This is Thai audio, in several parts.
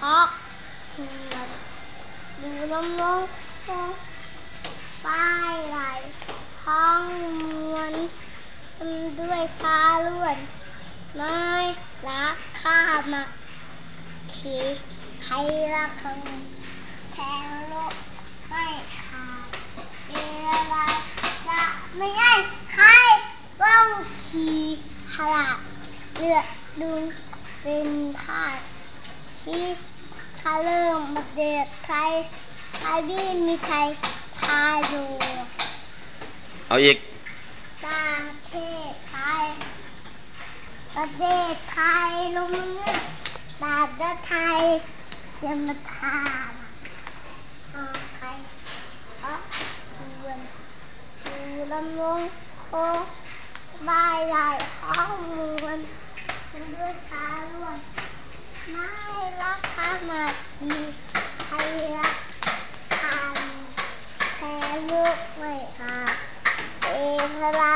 เพราะมันดูน้ำลงคงป้ายไหลท้องมวนด้วยคาล้วนไม่รักข้ามาคือใครรักเขาแทงโลกไม่ขาดเวลาจะไม่ให้ใครต้องขี่ขลาดเลือดดุงเป็นขาด ที่ข้าเริ่มเดือดใครใครบินมีใครทาอยู่เอาอีกประเทศไทยประเทศไทยลงเนื้อประเทศไทยจะมาทานใครเพราะเพื่อนดูลำวงโคบายไหลข้อมูลด้วยคาล้วน ไม่รักข้ามาดีใครรักทานแพ้ลูกไม่ขาดเอพรา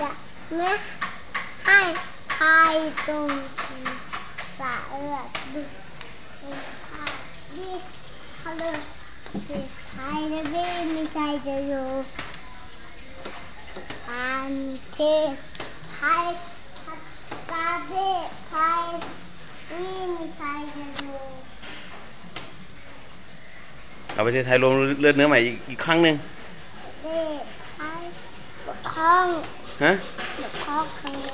จะไม่ให้ใครจงทีสะเอือดดุขาดีเขาเลยที่ใครจะไม่มีใจจะอยู่ประเทศไทยประเทศไทยไม่มีใครจะอยู่ เอาประเทศไทยรวมเลือดเนื้อใหม่อีกอีกครั้งหนึ่งประเทศไทยปกครองฮะ ปกครองทางนี้